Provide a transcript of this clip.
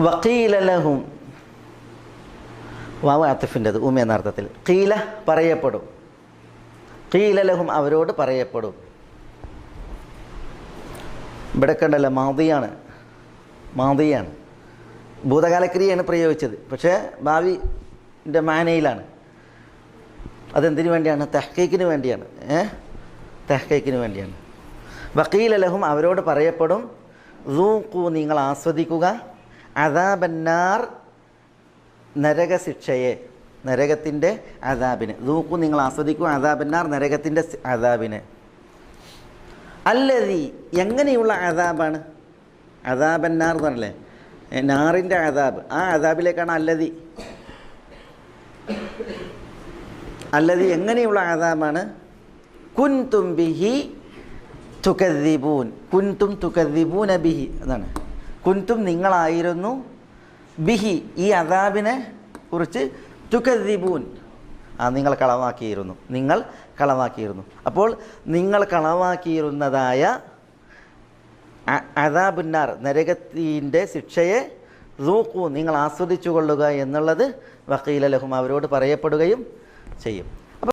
വക്കീലലഹും വാവ് ആത്തിഫിന്റെത് ഉമ എന്ന അർത്ഥത്തിൽ. കീല പറയപ്പെടും. കീലലഹും അവരോട് പറയപ്പെടും. ഇവിടെ കണ്ടല്ല മാതിയാണ് മാതിയാണ് ഭൂതകാലക്രിയയാണ് പ്രയോഗിച്ചത്. പക്ഷേ ഭാവിന്റെ മാനയിലാണ്. അതെന്തിനു വേണ്ടിയാണ്? തെഹ്ക്കീക്കിന് വേണ്ടിയാണ്. ഏ? തെഹ്ക്കീക്കിന് വേണ്ടിയാണ്. വക്കീലലഹും അവരോട് പറയപ്പെടും. റൂക്കു നിങ്ങൾ ആസ്വദിക്കുക. അതാബന്നാർ നരകശിക്ഷയെ നരകത്തിന്റെ അതാബിന് ദൂക്കു നിങ്ങൾ ആസ്വദിക്കും അതാബന്നാർ നരകത്തിന്റെ അതാബിന് അല്ലതി എങ്ങനെയുള്ള അതാബാണ് അതാബന്നാർ എന്ന് പറഞ്ഞല്ലേ? നാറിന്റെ അതാബ് ആ അതാബിലേക്കാണ് അല്ലതി അല്ലതി എങ്ങനെയുള്ള അതാബാണ് കുൻതും ബിഹി തുക്കദ്ദിബൂൻ കുൻതും തുക്കദ്ദിബൂന ബിഹി. അതാണ്. കുൻതും നിങ്ങളായിരുന്നു. ബിഹി ഈ അദാബിനെ കുറിച്ച് തുക്കദ്ദിബൂൻ ആ നിങ്ങൾ കളവാക്കിയിരുന്നു. നിങ്ങൾ കളവാക്കിയിരുന്നു. അപ്പോൾ നിങ്ങൾ കളവാക്കിയിരുന്നതായ അദാബുന്നാർ നരകത്തിന്റെ ശിക്ഷയെ റൂക്കു നിങ്ങൾ ആസ്വദിച്ചു കൊള്ളുക എന്നുള്ളത് വക്കീലലഹും അവരോട് പറയപ്പെടുകയും ചെയ്യും.